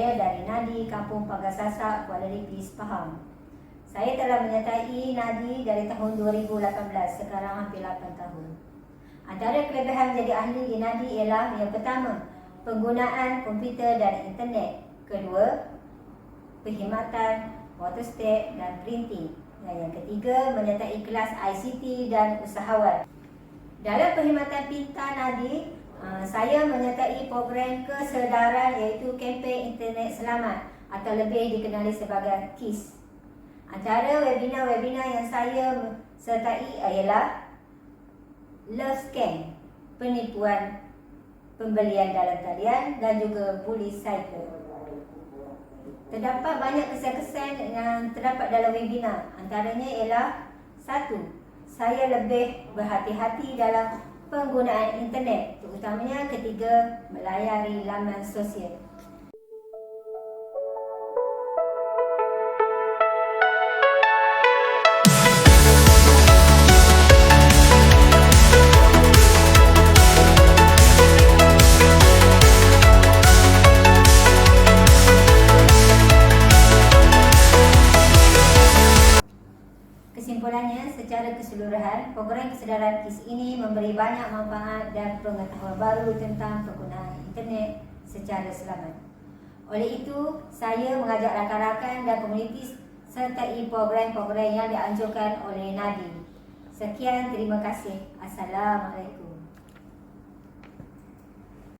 Nadi, Kampung Pagar Sasak, Kuala Lipis, Pahang. Saya telah menyertai Nadi dari tahun 2018, sekarang hampir 8 tahun. Antara kelebihan menjadi ahli di Nadi ialah yang pertama, penggunaan komputer dan internet. Kedua, perkhidmatan, photostat dan printing. Dan yang ketiga, menyertai kelas ICT dan usahawan. Dalam perkhidmatan pintar Nadi, uh, saya menyertai program kesedaran iaitu kempen internet selamat atau lebih dikenali sebagai KISS. Antara webinar-webinar yang saya sertai ialah Love Scam, penipuan pembelian dalam talian dan juga bully cycle. Terdapat banyak kesan-kesan yang terdapat dalam webinar. Antaranya ialah satu, saya lebih berhati-hati dalam penggunaan internet, terutamanya ketika melayari laman sosial. Secara keseluruhan, program kesedaran KIS ini memberi banyak manfaat dan pengetahuan baru tentang penggunaan internet secara selamat. Oleh itu, saya mengajak rakan-rakan dan komuniti sertai program-program yang dianjurkan oleh Nadi. Sekian, terima kasih. Assalamualaikum.